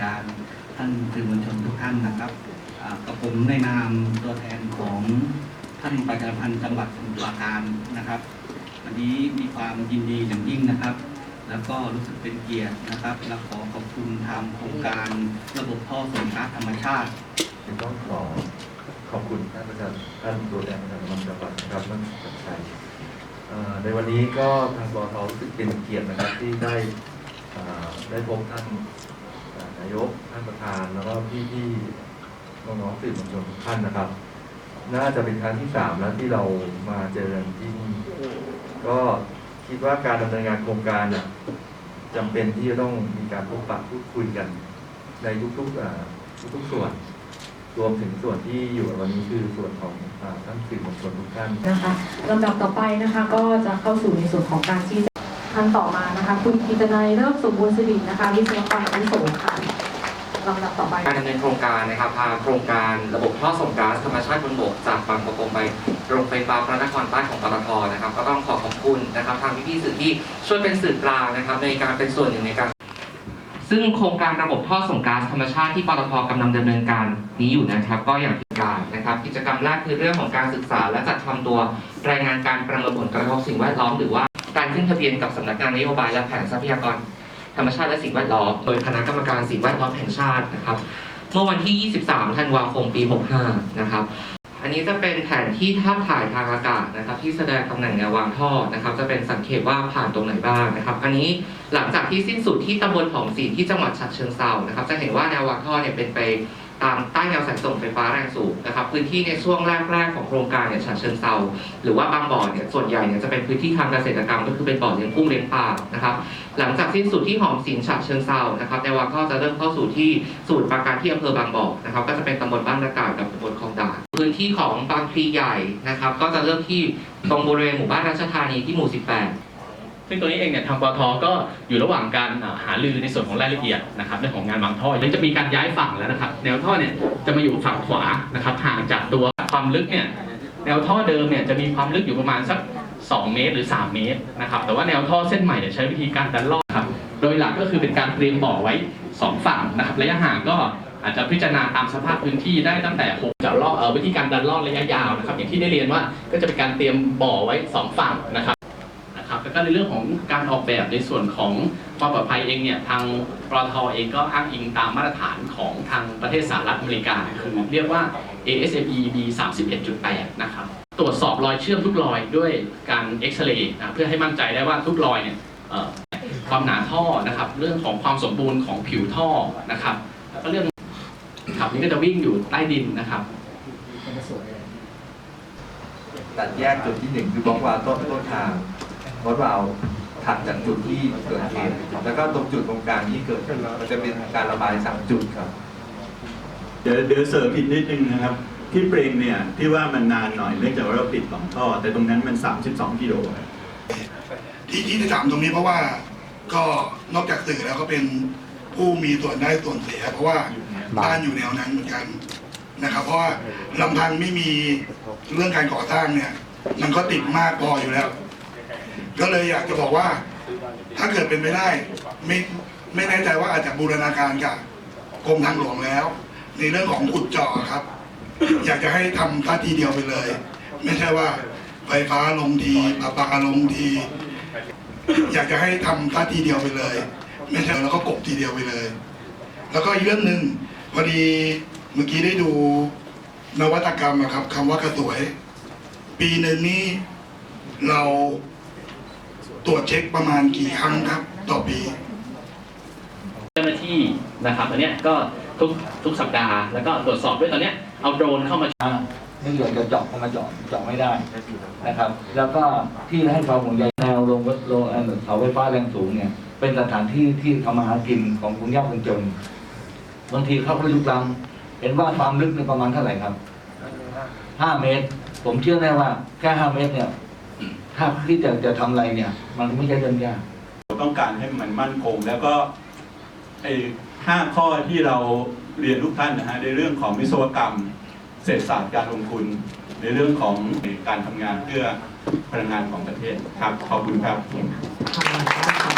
การท่านสื่อมวลชนทุกท่านนะครับกับผมในนามตัวแทนของท่านประชาสัมพันธ์จังหวัดสมุทรปราการนะครับ วันนี้มีความยินดีอย่างยิ่งนะครับ แล้วก็รู้สึกเป็นเกียรตินะครับ และขอขอบคุณทางโครงการระบบท่อส่งก๊าซธรรมชาติจึงต้องขอขอบคุณท่านประธานท่านตัวแทนประธานจังหวัดนะครับท่านสัญชัยในวันนี้ก็ทางบอทรู้สึกเป็นเกียรตินะครับที่ได้ได้พบท่าน นายกท่านประธานแล้วก็พี่พี่ๆน้องๆสื่อมวลชนทุกท่านนะครับ น่าจะเป็นครั้งที่สามแล้วที่เรามาเจอกันที่นี่ก็คิดว่าการดำเนินงานโครงการเนี่ยจำเป็นที่จะต้องมีการพบปะพูดคุยกัน ในทุกๆทุกๆส่วน รวมถึงส่วนที่อยู่วันนี้คือส่วนของท่านสื่อมวลชนทุกท่านนะคะลำดับต่อไปนะคะ ก็จะเข้าสู่ในส่วนของการชี้ ท่านต่อมานะคะ คุณกิตนัยเลิกสมบูรณ์สิรินะคะวิศวกรอาวุโสค่ะลำดับต่อไป การดำเนินโครงการนะครับพาโครงการระบบท่อส่งก๊าซธรรมชาติบนบกจากบางประกงไปโรงไฟฟ้าพระนครใต้ของปตทนะครับ ก็ต้องขอขอบคุณนะครับ ทางพี่ๆสื่อที่ช่วยเป็นสื่อกลางนะครับ ในการเป็นส่วนหนึ่งในการซึ่งโครงการระบบท่อส่งก๊าซธรรมชาติที่ปตทกำลังดำเนินการนี้อยู่นะครับ ก็อย่างที่การนะครับ กิจกรรมแรกคือเรื่องของการศึกษาและจัดทำตัวรายงานการประเมินผลกระทบสิ่งแวดล้อมหรือว่า การขึ้นทะเบียนกับสำนักงานนโยบายและแผนทรัพยากรธรรมชาติและสิ่งแวดล้อมโดยคณะกรรมการสิ่งแวดล้อมแห่งชาตินะครับ เมื่อวันที่ 23 ธันวาคม ปี 65 นะครับ อันนี้จะเป็นแผนที่ภาพถ่ายทางอากาศนะครับ ที่แสดงตำแหน่งแนววางท่อนะครับ จะเป็นสังเกตว่าผ่านตรงไหนบ้างนะครับ อันนี้หลังจากที่สิ้นสุดที่ตำบลหอมศรีที่จังหวัดฉะเชิงเทรานะครับ จะเห็นว่าแนววางท่อเนี่ยเป็นไป ตามใต้แนวสายส่งไฟฟ้าแรงสูงนะครับ พื้นที่ในช่วงแรกๆของโครงการเนี่ยฉะเชิงเทราหรือว่าบางบ่อเนี่ยส่วนใหญ่เนี่ยจะเป็นพื้นที่ทางเกษตรกรรมก็คือเป็นบ่อเลี้ยงกุ้งเลี้ยงปลานะครับ หลังจากสิ้นสุดที่หอมสินฉะเชิงเซานะครับในวันก็จะเริ่มเข้าสู่ที่สูตรปราการที่อำเภอบางบ่อนะครับ ก็จะเป็นตำบลบ้านตะกาดกับตำบลคลองด่านพื้นที่ของบางพลีใหญ่นะครับ ก็จะเริ่มที่ตรงบริเวณหมู่บ้านราชธานีที่หมู่ 18 ซึ่งตัวนี้เองเนี่ยทางปตทก็อยู่ระหว่างการหารือในส่วนของรายละเอียดนะครับเรื่องของงานวางท่อเดี๋ยวจะมีการย้ายฝั่งแล้วนะครับ แนวท่อเนี่ยจะมาอยู่ฝั่งขวานะครับห่างจากตัวความลึกเนี่ยแนวท่อเดิมเนี่ยจะมีความลึกอยู่ประมาณสัก 2 เมตรหรือ 3 เมตรนะครับแต่ว่าแนวท่อเส้นใหม่เนี่ยใช้วิธีการดันลอดครับโดยหลักก็คือเป็นการเตรียมบ่อไว้ 2 ฝั่งนะครับระยะห่างก็อาจจะพิจารณาตามสภาพพื้นที่ได้ตั้งแต่6จะลอกเอ่อวิธีการดันลอดระยะยาวนะครับอย่างที่ได้เรียนว่าก็จะเป็นการเตรียมบ่อไว้สองฝั่งนะครับ แล้วก็ในเรื่องของการออกแบบในส่วนของความปลอดภัยเองเนี่ยทางปตทเองก็อ้างอิงตามมาตรฐานของทางประเทศสหรัฐอเมริกา คือเรียกว่า ASME B 31.8 นะครับ ตรวจสอบรอยเชื่อมทุกรอยด้วยการเอ็กซเรย์นะเพื่อให้มั่นใจได้ว่าทุกรอยเนี่ยเอ่อความหนาท่อนะครับ เรื่องของความสมบูรณ์ของผิวท่อนะครับ แล้วก็เรื่องครับนี่ก็จะวิ่งอยู่ใต้ดินนะครับตัดแยกจุดที่หนึ่งคือบล็อกวาล์วต้นต้นทาง บล็อกวาล์วถัดจากจุดที่เกิดเหตุแล้วก็ตรงจุดตรงกลางที่เกิดมันจะเป็นการระบายสามจุดครับ เดี๋ยวเดี๋ยวเสริมอีกนิดนึงนะครับ ที่เปรงเนี่ยที่ว่ามันนานหน่อยเนื่องจากว่าเราปิดสองท่อ แต่ตรงนั้นมัน 32กิโลที่ที่จะถามตรงนี้เพราะว่าก็นอกจากสื่อแล้วก็เป็นผู้มีส่วนได้ส่วนเสีย เพราะว่าบ้านอยู่แนวนั้นเหมือนกันนะครับ เพราะว่าลำพังไม่มีเรื่องการก่อสร้างเนี่ย มันก็ติดมากพออยู่แล้ว ก็เลยอยากจะบอกว่า ถ้าเกิดเป็นไปได้ ไม่ไม่แน่ใจว่าอาจจะบูรณาการกับกรมทางหลวงแล้ว ในเรื่องของขุดเจาะครับ อยากจะให้ทำท่าทีเดียวไปเลย ไม่ใช่ว่าไฟฟ้าลงทีปะปาลงที อยากจะให้ทำท่าทีเดียวไปเลย ไม่ใช่แล้วก็กบทีเดียวไปเลย แล้วก็อีกเรื่องหนึ่งพอดีเมื่อกี้ได้ดูนวัตกรรมอะครับคำว่ากระสวย ปีหนึ่งนี้เรา ตรวจเช็คประมาณกี่ครั้งครับ ต่อปี เจ้าหน้าที่นะครับอันเนี้ยก็ทุกทุกสัปดาห์แล้วก็ตรวจสอบด้วยตอนเนี้ยเอาโดรนเข้ามา เนื่องจากจะเจาะเข้ามาเจาะเจาะไม่ได้นะครับ แล้วก็ที่ให้ความห่วงใยแนวลงลงเอ่อเสาไฟฟ้าแรงสูงเนี่ย เป็นสถานที่ที่ทำมาหากินของคนยากคนจน บางทีเขาก็ลุกล้ำเห็นว่าความลึกเนี่ยประมาณเท่าไหร่ครับห้าเมตร ผมเชื่อแน่ว่าแค่ห้าเมตรเนี่ย ถ้าที่จะจะทำอะไรเนี่ย มันไม่ใช่เรื่องยาก ต้องการให้มันมั่นคง แล้วก็ไอ้ห้าข้อที่เราเรียนทุกท่านนะฮะในเรื่องของวิศวกรรม เศรษฐศาสตร์การลงทุน ในเรื่องของการทำงานเพื่อพลังงานของประเทศครับขอบคุณครับ